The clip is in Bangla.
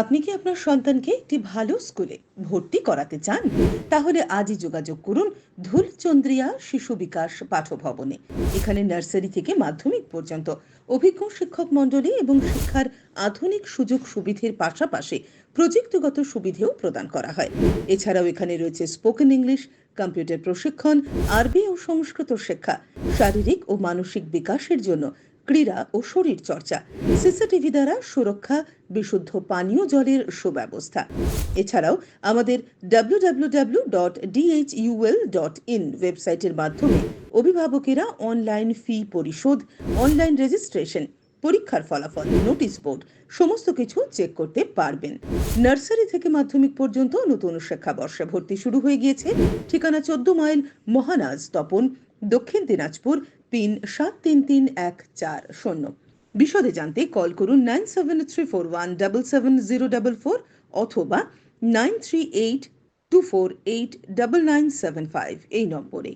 আপনি কি আপনার সন্তানকে একটি ভালো স্কুলে ভর্তি করাতে চান? তাহলে আজই যোগাযোগ করুন ধুলচন্দ্রিয়া শিশু বিকাশ পাঠভবনে। এখানে নার্সারি থেকে মাধ্যমিক পর্যন্ত অভিজ্ঞ শিক্ষক মণ্ডলী এবং শিক্ষার আধুনিক সুযোগ সুবিধের পাশাপাশি প্রযুক্তিগত সুবিধেও প্রদান করা হয়। এছাড়াও এখানে রয়েছে স্পোকেন ইংলিশ, কম্পিউটার প্রশিক্ষণ, আরবি ও সংস্কৃত শিক্ষা, শারীরিক ও মানসিক বিকাশের জন্য ক্রীড়া ও শরীর চর্চা, সিসিটিভি দ্বারা সুরক্ষা, বিশুদ্ধ পানীয় জলের সুব্যবস্থা। এছাড়াও আমাদের ইন ওয়েবসাইটের মাধ্যমে অভিভাবকেরা অনলাইন ফি পরিশোধ অনলাইন রেজিস্ট্রেশন পরীক্ষার ফলাফল নোটিশ বোর্ড সমস্ত কিছু চেক করতে পারবেন। নার্সারি থেকে মাধ্যমিক পর্যন্ত নতুন শিক্ষাবর্ষে ভর্তি শুরু হয়ে গিয়েছে। ঠিকানা চোদ্দ মাইল মহানাজ তপন, দক্ষিণ দিনাজপুর পিন সাত তিন তিন এক চার শূন্য। বিশদে জানতে কল করুন nine seven three four one double seven zero double four অথবা nine three eight two four eight double nine seven five এই নম্বরে।